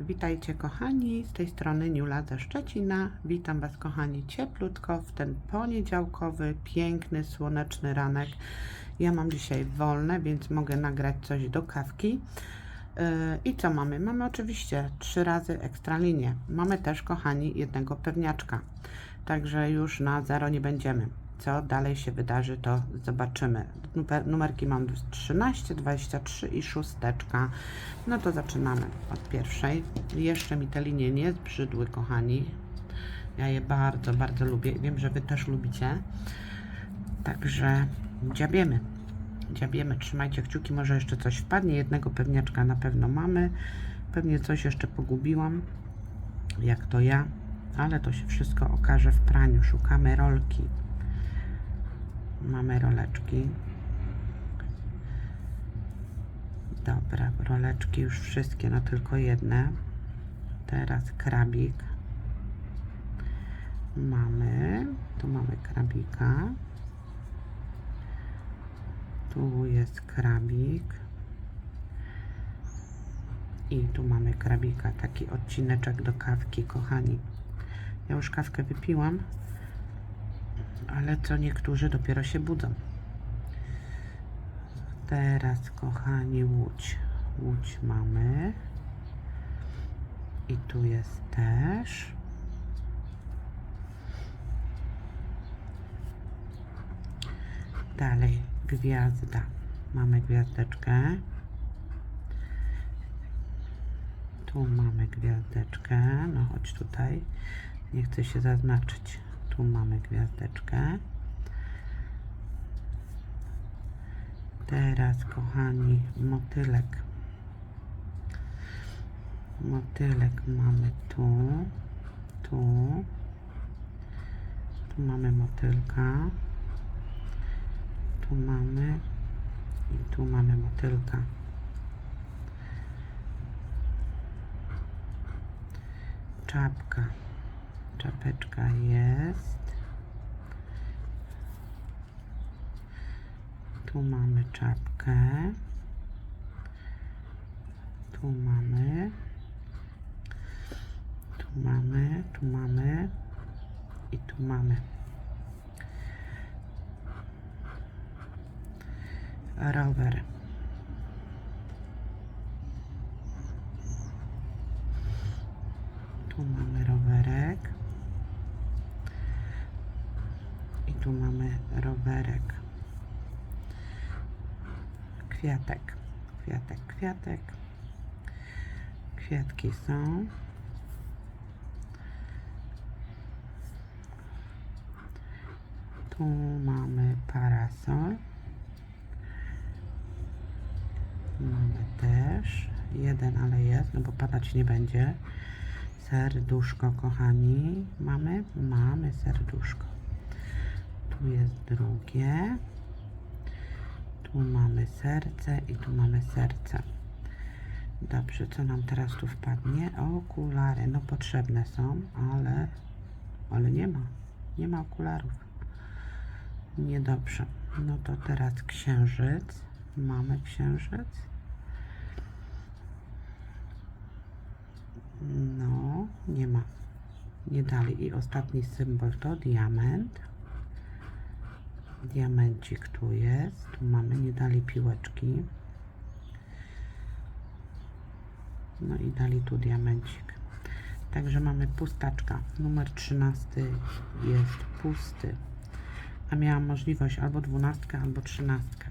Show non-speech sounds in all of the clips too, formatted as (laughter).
Witajcie kochani, z tej strony Niula ze Szczecina. Witam Was kochani cieplutko w ten poniedziałkowy, piękny, słoneczny ranek. Ja mam dzisiaj wolne, więc mogę nagrać coś do kawki. Yy, I co mamy? Mamy oczywiście trzy razy ekstralinię. Mamy też kochani jednego pewniaczka. Także już na zero nie będziemy. Co dalej się wydarzy, to zobaczymy. Numer, numerki mam 13, 23 i szósteczka. No to zaczynamy od pierwszej. Jeszcze mi te linie nie zbrzydły, kochani. Ja je bardzo, bardzo lubię. Wiem, że Wy też lubicie. Także dziabiemy. Dziabiemy. Trzymajcie kciuki. Może jeszcze coś wpadnie. Jednego pewniaczka na pewno mamy. Pewnie coś jeszcze pogubiłam. Jak to ja. Ale to się wszystko okaże w praniu. Szukamy rolki. Mamy roleczki. Dobra, roleczki już wszystkie, no tylko jedne. Teraz krabik. Mamy, tu mamy krabika. Tu jest krabik. I tu mamy krabika, taki odcineczek do kawki, kochani. Ja już kawkę wypiłam, ale co niektórzy dopiero się budzą. Teraz, kochani, łódź. Łódź mamy. I tu jest też. Dalej, gwiazda. Mamy gwiazdeczkę. Tu mamy gwiazdeczkę. No chodź tutaj. Nie chcę się zaznaczyć. Tu mamy gwiazdeczkę. Teraz, kochani, motylek. Motylek mamy tu, tu. Tu mamy motylka. Tu mamy i tu mamy motylka. Czapka. Czapeczka jest. Tu mamy czapkę. Tu mamy. Tu mamy, tu mamy i tu mamy. Rower. Tu mamy rowerek. I tu mamy rowerek. Kwiatek. Kwiatek, kwiatek. Kwiatki są. Tu mamy parasol. Mamy też jeden, ale jest, no bo padać nie będzie. Serduszko, kochani. Mamy? Mamy serduszko. Tu jest drugie. Tu mamy serce i tu mamy serce. Dobrze, co nam teraz tu wpadnie? Okulary. No potrzebne są, ale, ale nie ma. Nie ma okularów. Niedobrze. No to teraz księżyc. Mamy księżyc. No, nie ma. Nie dali. I ostatni symbol to diament. Diamencik tu jest. Tu mamy, nie dali piłeczki. No i dali tu diamencik. Także mamy pustaczka. Numer 13 jest pusty. A miałam możliwość albo dwunastkę, albo trzynastkę.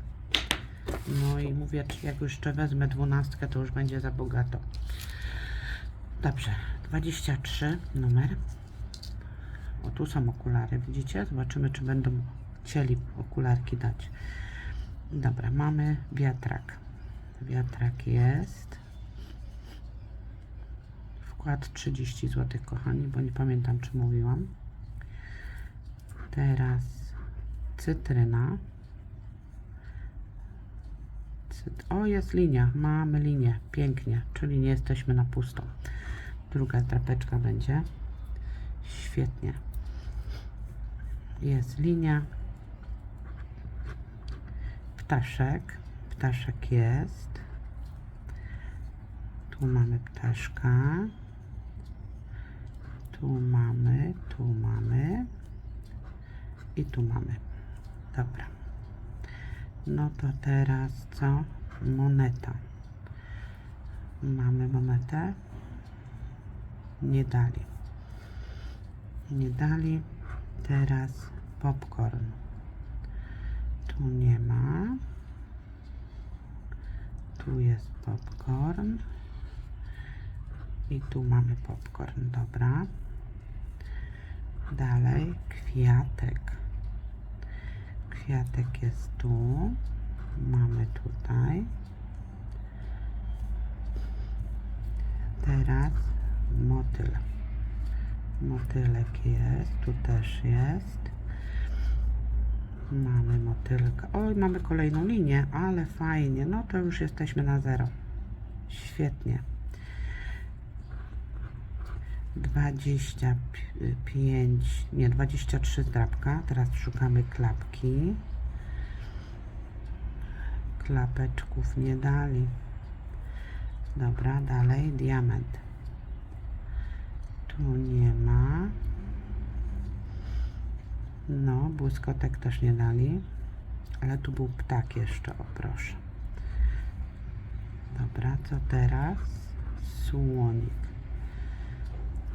No i mówię, jak jeszcze wezmę dwunastkę, to już będzie za bogato. Dobrze, 23 numer. O, tu są okulary, widzicie? Zobaczymy, czy będą chcieli okularki dać. Dobra, mamy wiatrak. Wiatrak jest. Wkład 30 zł, kochani, bo nie pamiętam, czy mówiłam. Teraz cytryna. Cyt o, jest linia. Mamy linię. Pięknie, czyli nie jesteśmy na pusto. Druga drapeczka będzie. Świetnie. Jest linia. Ptaszek. Ptaszek jest. Tu mamy ptaszka. Tu mamy, tu mamy. I tu mamy. Dobra. No to teraz co? Moneta. Mamy monetę. Nie dali. Nie dali. Teraz popcorn. Tu nie ma. Tu jest popcorn. I tu mamy popcorn. Dobra. Dalej kwiatek. Kwiatek jest tu. Mamy tutaj. Teraz motyl. Motylek jest. Tu też jest. Mamy motylka. Oj, mamy kolejną linię, ale fajnie. No to już jesteśmy na zero. Świetnie. 25, nie 23 zdrabka. Teraz szukamy klapki. Klapeczków nie dali. Dobra, dalej diament. Tu nie ma. No, błyskotek też nie dali. Ale tu był ptak jeszcze, o proszę. Dobra, co teraz? Słonik.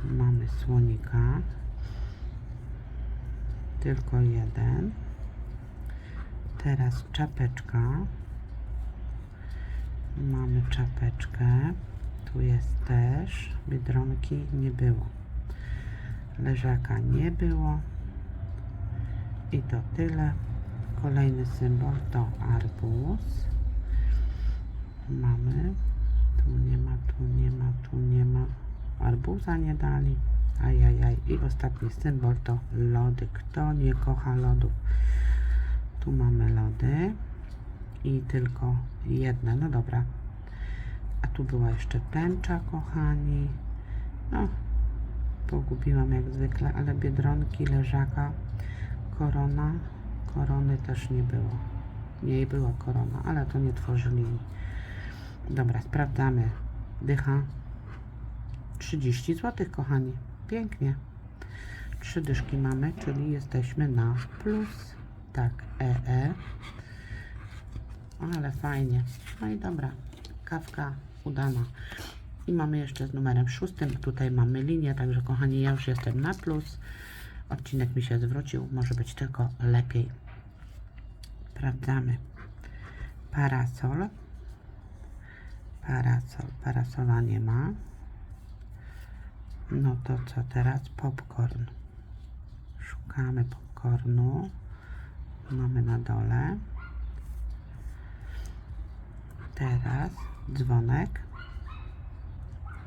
Mamy słonika. Tylko jeden. Teraz czapeczka. Mamy czapeczkę. Tu jest też. Biedronki nie było. Leżaka nie było. I to tyle. Kolejny symbol to arbuz. Mamy. Tu nie ma, tu nie ma, tu nie ma. Arbuza nie dali. Ajajaj. I ostatni symbol to lody. Kto nie kocha lodów? Tu mamy lody. I tylko jedne. No dobra. A tu była jeszcze tęcza, kochani. No, pogubiłam jak zwykle, ale biedronki, leżaka, korona. Korony też nie było. Nie była korona, ale to nie tworzyli. Dobra, sprawdzamy. Dycha. 30 zł, kochani. Pięknie. Trzy dyszki mamy, czyli jesteśmy na plus. Tak, EE. Ale fajnie. No i dobra. Kawka udana. I mamy jeszcze z numerem szóstym. Tutaj mamy linię, także kochani, ja już jestem na plus. Odcinek mi się zwrócił. Może być tylko lepiej. Sprawdzamy. Parasol. Parasol. Parasola nie ma. No to co teraz? Popcorn. Szukamy popcornu. Mamy na dole. Teraz dzwonek.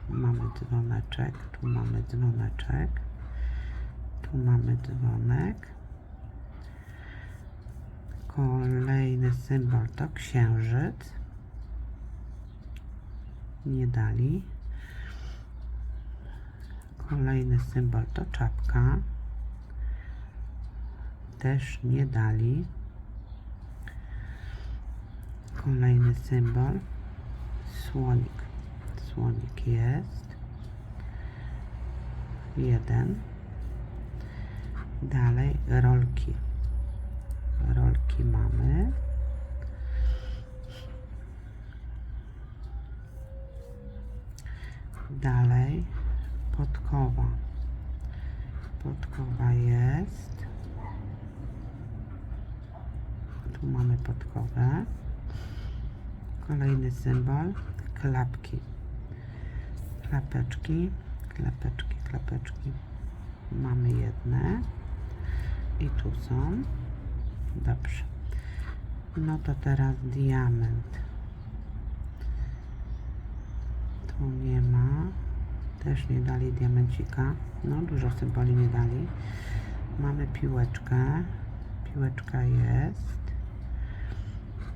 Mamy dzwoneczek. Tu mamy dzwoneczek. Tu mamy dzwonek. Kolejny symbol to księżyc. Nie dali. Kolejny symbol to czapka. Też nie dali. Kolejny symbol słonik. Słonik jest. Jeden. Dalej rolki. Rolki mamy. Dalej podkowa. Podkowa jest. Tu mamy podkowę. Kolejny symbol. Klapki. Klapeczki. Klapeczki, klapeczki. Mamy jedne. I tu są. Dobrze. No to teraz diament. Tu nie ma. Też nie dali diamencika. No, dużo symboli nie dali. Mamy piłeczkę. Piłeczka jest.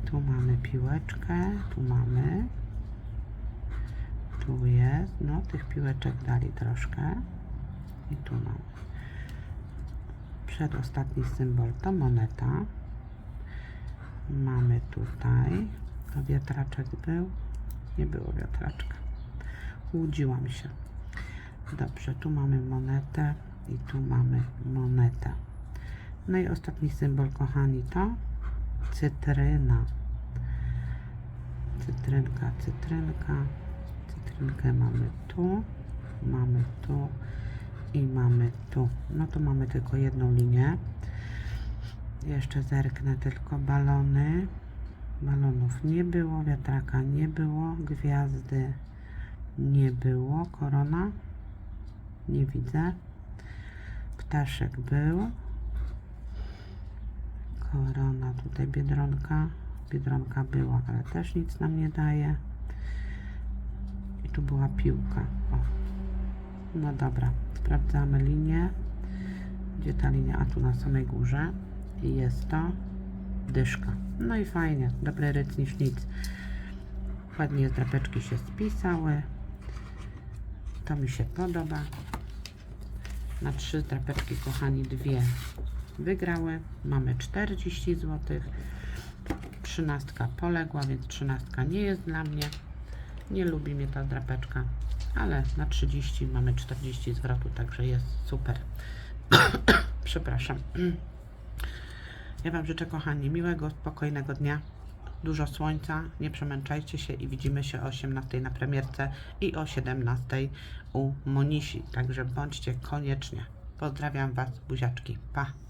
Tu mamy piłeczkę. Tu mamy. Tu jest. No, tych piłeczek dali troszkę. I tu mamy. Przedostatni symbol to moneta. Mamy tutaj. A wiatraczek był? Nie było wiatraczka. łudziłam się. Dobrze, tu mamy monetę i tu mamy monetę. No i ostatni symbol, kochani, to cytryna. Cytrynka, cytrynka. Cytrynkę mamy tu, mamy tu i mamy tu. No to mamy tylko jedną linię. Jeszcze zerknę tylko balony. Balonów nie było, wiatraka nie było, gwiazdy nie było, korona nie widzę. Ptaszek był. Korona, tutaj biedronka. Biedronka była, ale też nic nam nie daje. I tu była piłka. O. No dobra, sprawdzamy linię. Gdzie ta linia? A tu na samej górze. I jest to dyszka. No i fajnie, dobry ryc niż nic. Ładnie drapeczki się spisały. To mi się podoba. Na trzy drapeczki, kochani, dwie wygrały. Mamy 40 zł. Trzynastka poległa, więc trzynastka nie jest dla mnie. Nie lubi mnie ta drapeczka, ale na 30 mamy 40 zwrotu, także jest super. (coughs) Przepraszam. (clears throat) Ja Wam życzę, kochani, miłego, spokojnego dnia. Dużo słońca, nie przemęczajcie się i widzimy się o 18 na premierce i o 17 u Monisi. Także bądźcie koniecznie. Pozdrawiam Was, buziaczki. Pa!